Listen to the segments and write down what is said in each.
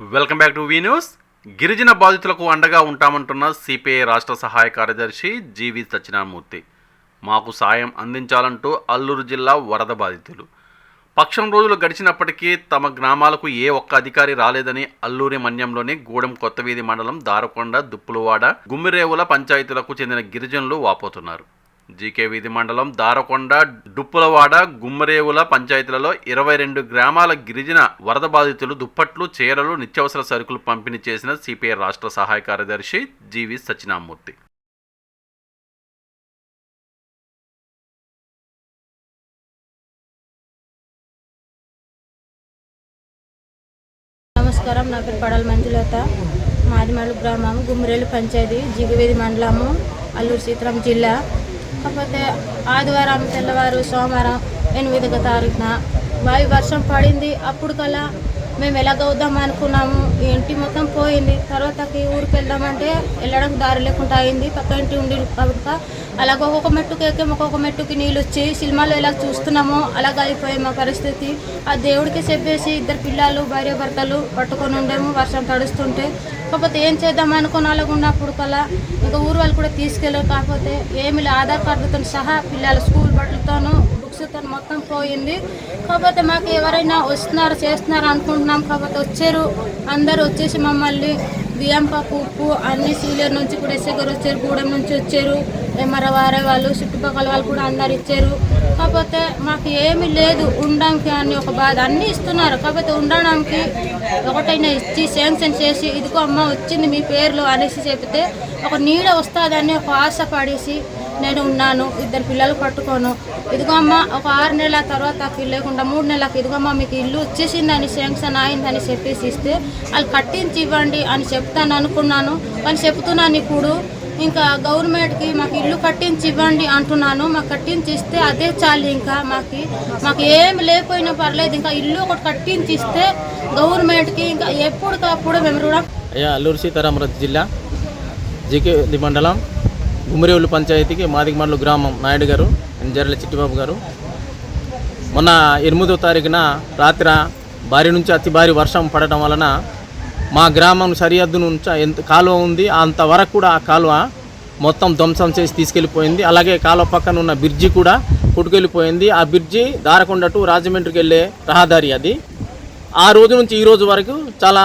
Welcome back to V news. గిరిజన బాధితులకు అండగా ఉంటామంటున్న సిపిఐ రాష్ట్ర సహాయ కార్యదర్శి జీవి సత్యనారాయణమూర్తి. మాకు సాయం అందించాలంటూ అల్లూరు జిల్లా వరద బాధితులు. పక్షం రోజులు గడిచినప్పటికీ తమ గ్రామాలకు ఏ ఒక్క అధికారి రాలేదని అల్లూరి మన్యంలోని గూడెం కొత్తవీధి మండలం దారకొండ దుప్పులవాడ గుమ్మిరేవుల పంచాయతీలకు చెందిన గిరిజనులు వాపోతున్నారు. జీకే వీధి మండలం దారకొండ డుప్పులవాడ గుమ్మరేవుల పంచాయతీలలో ఇరవై రెండు గ్రామాల గిరిజన వరద బాధితులు దుప్పట్లు చీరలు నిత్యావసర సరుకులు పంపిణీ చేసిన సిపిఐ రాష్ట్ర సహాయ కార్యదర్శి జీవి సత్యనామూర్తి నమస్కారం. నా పేరు పడాల మంజులత. మాదిమల్లు గ్రామం గుమ్మరేలు పంచాయతీ జిగివేది మండలము అల్లూరు సీతారాం జిల్లా. కాకపోతే ఆదివారం తెల్లవారు సోమవారం ఎనిమిదవ తారీఖున వాయు వర్షం పడింది. అప్పుడు కల్లా మేము ఎలాగ వద్దాం అనుకున్నాము? ఈ ఇంటి మొత్తం పోయింది. తర్వాతకి ఊరికి వెళ్దామంటే వెళ్ళడానికి దారి లేకుండా అయింది. పక్క ఇంటి ఉండి కాబట్టి అలాగ ఒక్కొక్క మెట్టుకు ఎక్కే ఒక్కొక్క మెట్టుకి నీళ్ళు వచ్చి సినిమాలో ఎలా చూస్తున్నామో అలాగ అయిపోయాయి మా పరిస్థితి. ఆ దేవుడికి చెప్పేసి ఇద్దరు పిల్లలు భార్య భర్తలు పట్టుకొని ఉండేము. వర్షం తడుస్తుంటే కాకపోతే ఏం చేద్దాం అనుకుని అలాగ ఉన్నప్పుడు కల్లా ఇంకా ఊరు వాళ్ళు కూడా తీసుకెళ్ళారు. కాకపోతే ఏమి ఆధార్ కార్డుతో సహా పిల్లల స్కూల్ బట్టలతోనూ బుక్స్తో మొత్తం పోయింది. కాకపోతే మాకు ఎవరైనా వస్తున్నారు చేస్తున్నారు అనుకుంటున్నాం. కాకపోతే వచ్చారు అందరూ వచ్చేసి మమ్మల్ని బియ్యం పప్పు ఉప్పు అన్ని సీలియర్ నుంచి కూడా ఎస్ఐ గారు వచ్చారు గూడెం నుంచి వచ్చారు ఎమ్మర వారే వాళ్ళు చుట్టుపక్కల వాళ్ళు కూడా అందరు ఇచ్చారు. కాకపోతే మాకు ఏమీ లేదు ఉండడానికి అని ఒక బాధ. అన్నీ ఇస్తున్నారు. కాకపోతే ఉండడానికి ఒకటైనా ఇచ్చి శాంక్షన్ చేసి ఇదిగో అమ్మ వచ్చింది మీ పేర్లు అనేసి చెప్తే ఒక నీడ వస్తుందని ఒక ఆశ పడేసి నేను ఉన్నాను. ఇద్దరు పిల్లలు పట్టుకోను. ఇదిగో అమ్మ ఒక ఆరు నెలల తర్వాత ఇల్లు లేకుండా మూడు నెలలకు ఇదిగో అమ్మ మీకు ఇల్లు వచ్చేసిందని శాంక్షన్ అయిందని చెప్పేసి ఇస్తే వాళ్ళు కట్టించి ఇవ్వండి అని చెప్తాను అనుకున్నాను. కానీ చెప్తున్నాను ఇప్పుడు ఇంకా గవర్నమెంట్కి మాకు ఇల్లు కట్టించి ఇవ్వండి అంటున్నాను. మాకు కట్టించి ఇస్తే అదే చాలు ఇంకా మాకు. మాకు ఏమి లేకపోయినా పర్లేదు ఇంకా ఇల్లు ఒకటి కట్టించి ఇస్తే గవర్నమెంట్కి ఇంకా ఎప్పటికప్పుడు మేము రుణం. అయ్యా అల్లూరు సీతారామరాజు జిల్లా జికేది మండలం గుమ్మరేవులు పంచాయతీకి మాదిగమండలు గ్రామం నాయుడు గారు జర్ల చిట్టిబాబు గారు. మొన్న ఎనిమిదో తారీఖున రాత్రి భారీ నుంచి అతి భారీ వర్షం పడటం వలన మా గ్రామం సరిహద్దు నుంచి ఎంత కాలువ ఉంది అంతవరకు కూడా ఆ కాలువ మొత్తం ధ్వంసం చేసి తీసుకెళ్ళిపోయింది. అలాగే కాలువ పక్కన ఉన్న బ్రిడ్జి కూడా కొట్టుకెళ్ళిపోయింది. ఆ బ్రిడ్జి దారకొండ టు రాజమండ్రికి వెళ్ళే రహదారి అది. ఆ రోజు నుంచి ఈ రోజు వరకు చాలా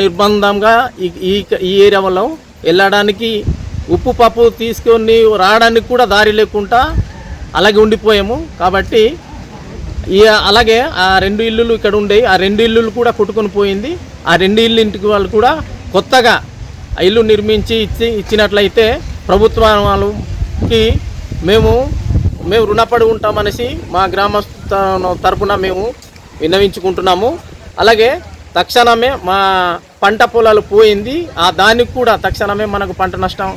నిర్బంధంగా ఈ ఈ ఈ ఏరియాలో వెళ్ళడానికి ఉప్పు పప్పు తీసుకొని రావడానికి కూడా దారి లేకుండా అలాగే ఉండిపోయాము. కాబట్టి అలాగే ఆ రెండు ఇల్లులు ఇక్కడ ఉండేవి ఆ రెండు ఇల్లులు కూడా కొట్టుకొని పోయింది. ఆ రెండు ఇల్లు ఇంటికి వాళ్ళు కూడా కొత్తగా ఆ ఇల్లు నిర్మించి ఇచ్చి ఇచ్చినట్లయితే ప్రభుత్వం వాళ్ళకి మేము మేము రుణపడి ఉంటామనేసి మా గ్రామస్థ తరఫున మేము విన్నవించుకుంటున్నాము. అలాగే తక్షణమే మా పంట పొలాలు పోయింది. ఆ దానికి కూడా తక్షణమే మనకు పంట నష్టం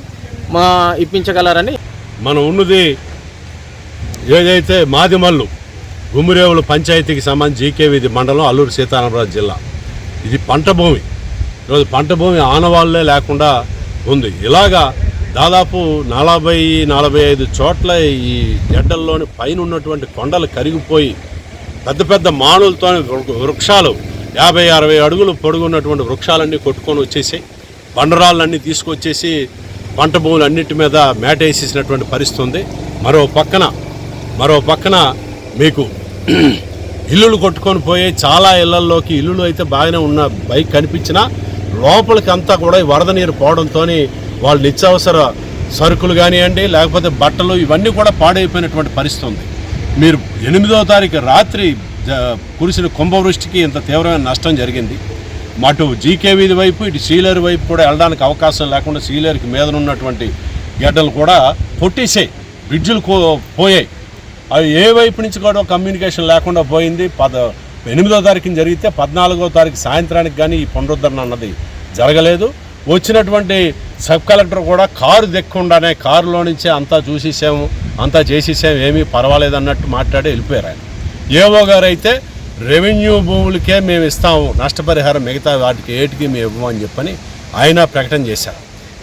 మా ఇప్పించగలరని మనం ఉన్నది ఏదైతే మాధ్యమాలు గుమ్మిరేవులు పంచాయతీకి సంబంధించి జీకే వీధి మండలం అల్లూరు సీతారామరాజు జిల్లా. ఇది పంట భూమి. ఈరోజు పంట భూమి ఆనవాళ్ళే లేకుండా ఉంది. ఇలాగా దాదాపు నలభై నలభై ఐదు చోట్ల ఈ గడ్డల్లోని పైన ఉన్నటువంటి కొండలు కరిగిపోయి పెద్ద పెద్ద మానులతో వృక్షాలు యాభై అరవై అడుగులు పొడుగున్నటువంటి వృక్షాలన్నీ కొట్టుకొని వచ్చేసి బండరాళ్ళన్నీ తీసుకొచ్చేసి పంట భూములు అన్నిటి మీద మేటేసేసినటువంటి పరిస్థితి ఉంది. మరో పక్కన మరో పక్కన మీకు ఇల్లులు కొట్టుకొని పోయి చాలా ఇళ్ళల్లోకి ఇల్లులు అయితే బాగానే ఉన్న బైక్ కనిపించినా లోపలికి అంతా కూడా వరద నీరు పోవడంతో వాళ్ళు నిత్యావసర సరుకులు కానివ్వండి లేకపోతే బట్టలు ఇవన్నీ కూడా పాడైపోయినటువంటి పరిస్థితి ఉంది. మీరు ఎనిమిదో తారీఖు రాత్రి జ- కురిసిన కుంభవృష్టికి ఇంత తీవ్రమైన నష్టం జరిగింది. అటు జీకే వీధి వైపు ఇటు సీలేరు వైపు కూడా వెళ్ళడానికి అవకాశం లేకుండా సీలేరుకి మీద ఉన్నటువంటి గడ్డలు కూడా పొట్టేసాయి. బ్రిడ్జులు కో పోయాయి. అవి ఏ వైపు నుంచి కూడా కమ్యూనికేషన్ లేకుండా పోయింది. పద ఎనిమిదో తారీఖున జరిగితే పద్నాలుగో తారీఖు సాయంత్రానికి కానీ ఈ పునరుద్ధరణ అన్నది జరగలేదు. వచ్చినటువంటి సబ్ కలెక్టర్ కూడా కారు దెక్కకుండానే కారులో నుంచే అంతా చూసేసాము అంతా చేసేసాము ఏమీ పర్వాలేదు అన్నట్టు మాట్లాడి వెళ్ళిపోయారు ఆయన. ఏవో గారు అయితే రెవెన్యూ భూములకే మేము ఇస్తాము నష్టపరిహారం మిగతా వాటికి ఏటికి మేము ఇవ్వమని చెప్పని ఆయన ప్రకటన చేశారు.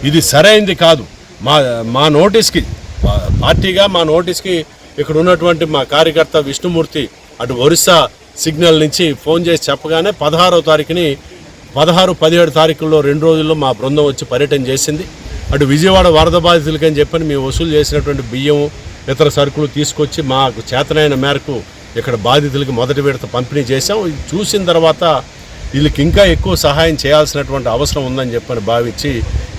ఇది సరైంది కాదు. మా మా నోటీస్కి పార్టీగా మా నోటీస్కి ఇక్కడ ఉన్నటువంటి మా కార్యకర్త విష్ణుమూర్తి అటు ఒరిస్సా సిగ్నల్ నుంచి ఫోన్ చేసి చెప్పగానే పదహారో తారీఖుని పదహారు పదిహేడు తారీఖుల్లో రెండు రోజుల్లో మా బృందం వచ్చి పర్యటన చేసింది. అటు విజయవాడ వరద బాధితులకని చెప్పని మేము వసూలు చేసినటువంటి బియ్యం ఇతర సరుకులు తీసుకొచ్చి మాకు చేతనైన మేరకు ఇక్కడ బాధితులకి మొదటి విడత పంపిణీ చేశాం ఇది చూసిన తర్వాత వీళ్ళకి ఇంకా ఎక్కువ సహాయం చేయాల్సినటువంటి అవసరం ఉందని చెప్పని భావించి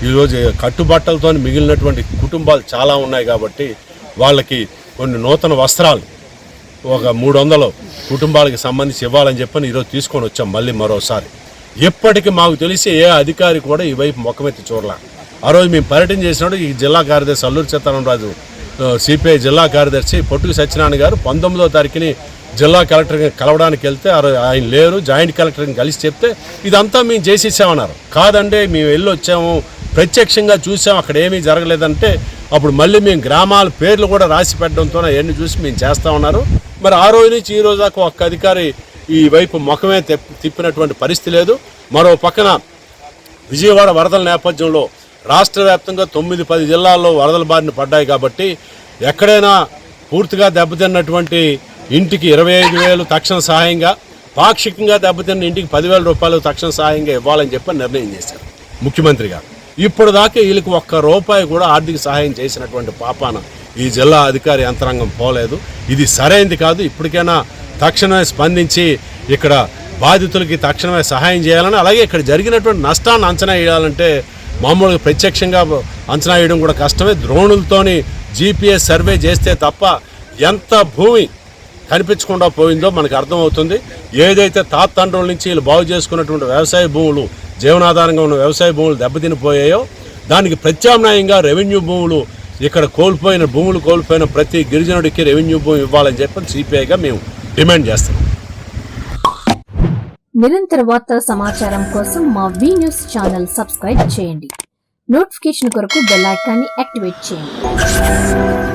ఈరోజు కట్టుబట్టలతో మిగిలినటువంటి కుటుంబాలు చాలా ఉన్నాయి కాబట్టి వాళ్ళకి కొన్ని నూతన వస్త్రాలు ఒక మూడు వందలు కుటుంబాలకు సంబంధించి ఇవ్వాలని చెప్పని ఈరోజు తీసుకొని వచ్చాం మళ్ళీ మరోసారి. ఎప్పటికీ మాకు తెలిసి ఏ అధికారి కూడా ఈ వైపు ముఖమెత్తి చూడలే. ఆ రోజు మేము పర్యటన చేసినప్పుడు ఈ జిల్లా కార్యదర్శి అల్లూరి సీతారామరాజు సిపిఐ జిల్లా కార్యదర్శి పొట్టుకు సత్యనారాయణ గారు పంతొమ్మిదో తారీఖుని జిల్లా కలెక్టర్ కలవడానికి వెళ్తే ఆ రోజు ఆయన లేరు జాయింట్ కలెక్టర్ని కలిసి చెప్తే ఇదంతా మేము చేసేసామన్నారు. కాదండి మేము వెళ్ళి వచ్చాము ప్రత్యక్షంగా చూసాం అక్కడ ఏమీ జరగలేదంటే అప్పుడు మళ్ళీ మేము గ్రామాల పేర్లు కూడా రాసి పెట్టడంతో అవన్నీ చూసి మేము చేస్తా ఉన్నారు. మరి ఆ రోజు నుంచి ఈ రోజు దాకా ఒక్క అధికారి ఈ వైపు ముఖమే తిప్పినటువంటి పరిస్థితి లేదు. మరో పక్కన విజయవాడ వరదల నేపథ్యంలో రాష్ట్ర వ్యాప్తంగా తొమ్మిది పది జిల్లాల్లో వరదల బారిన పడ్డాయి కాబట్టి ఎక్కడైనా పూర్తిగా దెబ్బతిన్నటువంటి ఇంటికి ఇరవై ఐదు వేలు తక్షణ సహాయంగా పాక్షికంగా దెబ్బతిన్న ఇంటికి పదివేల రూపాయలు తక్షణ సహాయంగా ఇవ్వాలని చెప్పి నిర్ణయం చేశారు. ముఖ్యమంత్రి గారు. ఇప్పుడు దాకా వీళ్ళకి ఒక్క రూపాయి కూడా ఆర్థిక సహాయం చేసినటువంటి పాపాన ఈ జిల్లా అధికారి యంత్రాంగం పోలేదు. ఇది సరైంది కాదు. ఇప్పటికైనా తక్షణమే స్పందించి ఇక్కడ బాధితులకి తక్షణమే సహాయం చేయాలని అలాగే ఇక్కడ జరిగినటువంటి నష్టాన్ని అంచనా వేయాలంటే మామూలుగా ప్రత్యక్షంగా అంచనా వేయడం కూడా కష్టమే. ద్రోణులతోని జీపీఎస్ సర్వే చేస్తే తప్ప ఎంత భూమి కనిపించకుండా పోయిందో మనకు అర్థమవుతుంది. ఏదైతే తాతండ్రుల నుంచి వీళ్ళు బాగు చేసుకున్నటువంటి వ్యవసాయ భూములు జీవనాధారంగా ఉన్న వ్యవసాయ భూములు దెబ్బతినిపోయాయో దానికి ప్రత్యామ్నాయంగా రెవెన్యూ భూములు ఇక్కడ కోల్పోయిన భూములు కోల్పోయిన ప్రతి గిరిజనుడికి రెవెన్యూ భూమి ఇవ్వాలని చెప్పి సిపిఐగా మేము డిమాండ్ చేస్తున్నాం. నిరంతర వార్తా సమాచారం కోసం మా వి న్యూస్ ఛానల్ సబ్స్క్రైబ్ చేయండి. నోటిఫికేషన్ కొరకు బెల్ ఐకాన్ని యాక్టివేట్ చేయండి.